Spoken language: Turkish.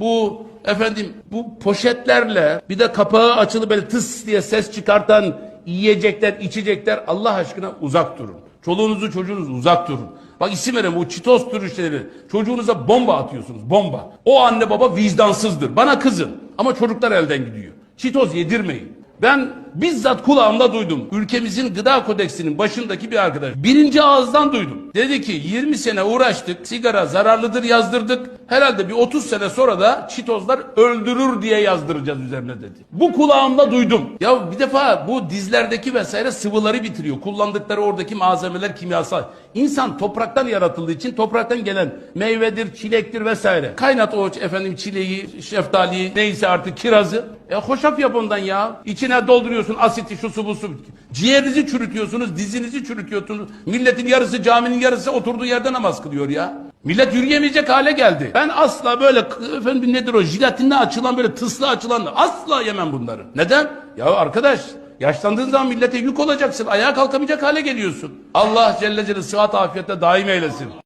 Bu efendim bu poşetlerle bir de kapağı açılı böyle tıs diye ses çıkartan yiyecekler, içecekler Allah aşkına uzak durun. Çoluğunuzu çocuğunuzu uzak durun. Bak isim vereyim bu çitos türü şeyleri. Çocuğunuza bomba atıyorsunuz bomba. O anne baba vicdansızdır. Bana kızın ama çocuklar elden gidiyor. Çitos yedirmeyin. Ben bizzat kulağımda duydum. Ülkemizin gıda kodeksinin başındaki bir arkadaş. Birinci ağızdan duydum. Dedi ki 20 sene uğraştık. Sigara zararlıdır yazdırdık. Herhalde bir 30 sene sonra da çitozlar öldürür diye yazdıracağız üzerine dedi. Bu kulağımda duydum. Ya bir defa bu dizlerdeki vesaire sıvıları bitiriyor. Kullandıkları oradaki malzemeler kimyasal. İnsan topraktan yaratıldığı için topraktan gelen meyvedir, çilektir vesaire. Kaynat o efendim çileği, şeftaliyi, neyse artık kirazı. E hoşaf yap ondan ya. İçine dolduruyorsun asiti, şu su bu su. Ciğerinizi çürütüyorsunuz, dizinizi çürütüyorsunuz. Milletin yarısı caminin yarısı oturduğu yerde namaz kılıyor ya. Millet yürüyemeyecek hale geldi. Ben asla böyle efendim nedir o jilatinde açılan böyle tıslı açılan asla yemem bunları. Neden? Ya arkadaş yaşlandığın zaman millete yük olacaksın. Ayağa kalkamayacak hale geliyorsun. Allah Celle Celle sıhhat afiyette daim eylesin.